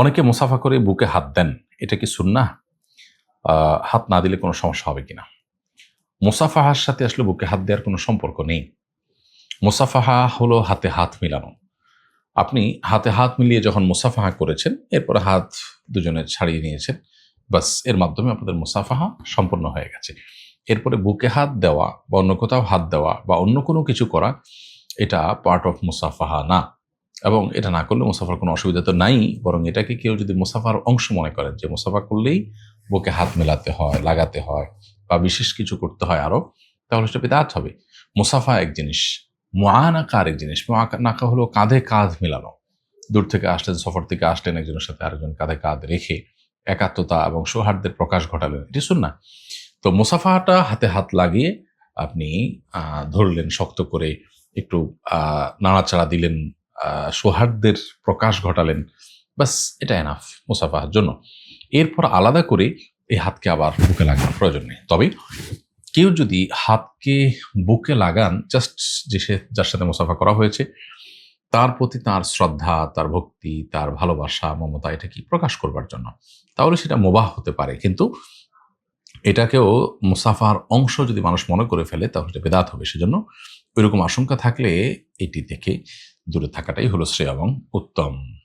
অনেকে মুসাফা করে বুকে হাত দেন, এটা কি সুন্না হাত না দিলে কোনো সমস্যা হবে কিনা? মুসাফাহার সাথে আসলে বুকে হাত দেওয়ার কোনো সম্পর্ক নেই। মুসাফাহা হলো হাতে হাত মিলানো। আপনি হাতে হাত মিলিয়ে যখন মুসাফাহা করেছেন, এরপরে হাত দুজনে ছাড়িয়ে নিয়েছেন, বাসের মাধ্যমে আপনাদের মুসাফাহা সম্পন্ন হয়ে গেছে। এরপরে বুকে হাত দেওয়া বা অন্য কোথাও হাত দেওয়া বা অন্য কোনো কিছু করা, এটা পার্ট অফ মুসাফাহা না। এবং এটা না করলে মুসাফার কোনো অসুবিধা তো নাই, বরং এটাকে কেউ যদি মুসাফার অংশ মনে করেন যে মুসাফা করলেই বুকে হাত মেলাতে হয়, লাগাতে হয় বা বিশেষ কিছু করতে হয় আরও তাহলে সেটা বেদাত হবে। মুসাফা এক জিনিস মোয়ানাকা আরেক জিনিস। মোয়ানাকা হলো কাঁধে কাঁধ মেলানো। দূর থেকে আসলেন, সফর থেকে আসলেন, একজনের সাথে আরেকজন কাঁধে কাঁধ রেখে একাত্মতা এবং সৌহার্দ্যের প্রকাশ ঘটালেন। এটি শুন না তো মুসাফাটা হাতে হাত লাগিয়ে আপনি ধরলেন, শক্ত করে একটু নাড়াচাড়া দিলেন সৌহার্দ্যের প্রকাশ ঘটালেন। বাস এটা এনাফ মুসাফাহার জন্য। এরপর আলাদা করে এই হাতকে আবার বুকে লাগানোর প্রয়োজন নেই। তবে কেউ যদি হাতকে বুকে লাগান জাস্ট যে সে, যার সাথে মুসাফা করা হয়েছে, তার প্রতি তার শ্রদ্ধা, তার ভক্তি, তার ভালোবাসা, মমতা, এটা কি প্রকাশ করবার জন্য? তাহলে সেটা মোবাহ হতে পারে। কিন্তু এটাকেও মুসাফার অংশ যদি মানুষ মনে করে ফেলে, তাহলে বেদাত হবে। সেজন্য ওইরকম আশঙ্কা থাকলে এটি থেকে দূরে থাকাটাই হলো শ্রেয় এবং উত্তম।